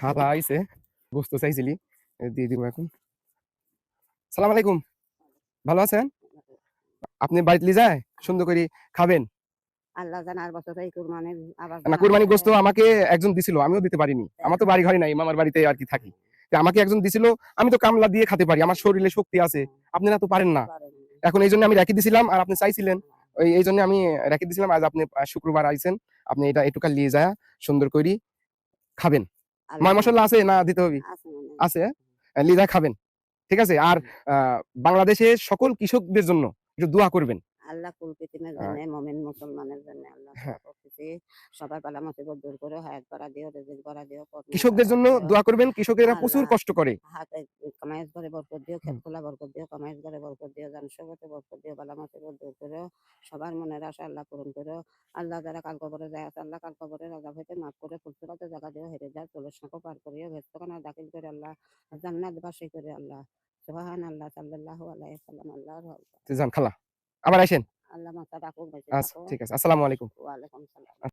খালা আইছে চাইছিলি দিয়ে দিব এখন। সালাম আলাইকুম ভালো আছেন? আপনি বাড়িতে যায় সুন্দর করে খাবেন? আল্লাহ জানার বছর এই কুরবানির আবার না কুরবানি গোস্ত আমাকে একজন দিছিল আমিও দিতে পারিনি। আমার তো বাড়ি ঘরে নাই মামার বাড়িতে আর কি থাকি। আমাকে একজন দিছিল আমি তো কামলা দিয়ে খেতে পারি আমার শরীরে শক্তি আছে আপনারা তো পারেন না। এখন এই জন্য আমি রেখে দিছিলাম আর আপনি চাইছিলেন ওই এই জন্য আমি রেখে দিছিলাম আজ আপনি শুক্রবার আইছেন আপনি এটা এটুকা নিয়ে যায় সুন্দর করে খাবেন। ময় মশলা আছে? না দিতে হবে। আছে লিজা খাবেন ঠিক আছে? আর বাংলাদেশে বাংলাদেশের সকল কৃষকদের জন্য একটু দোয়া করবেন। আল্লাহ কুল পৃথিবীর হ্যাঁ। জন্য মমিন মুসলমানের জন্য আল্লাহ প্রকৃতি সবার পালা মুসিবত দূর করে হায়াত করা দিও রিজিক করা দিও কৃষকদের জন্য দোয়া করবেন কৃষকেরা প্রচুর কষ্ট করে। হাতে কামাইজ করে বরকত দিও খেত খোলা বরকত দিও কামাইজ করে বরকত দিও জান সবতে বরকত দিও বালা মুসিবত দূর করো সবার মনের আশা আল্লাহ পূরণ করো আল্লাহ যারা কাল কবরে যায় আছে আল্লাহ কাল কবরে রাজা হইতে মাফ করে ফুলসুরাতে জায়গা দিও হেরে যায় পার করিও ভেস্তখানা দাখিল করে আল্লাহ জান্নাত বাসী করে আল্লাহ। সুবহান আল্লাহ সাল্লাল্লাহু আলাইহি সাল্লাম আল্লাহর হক। খালা। আবার আসেন। আল্লাহ মাথা রাখুক আচ্ছা ঠিক আছে আসসালামু আলাইকুম। ওয়ালাইকুম সালাম।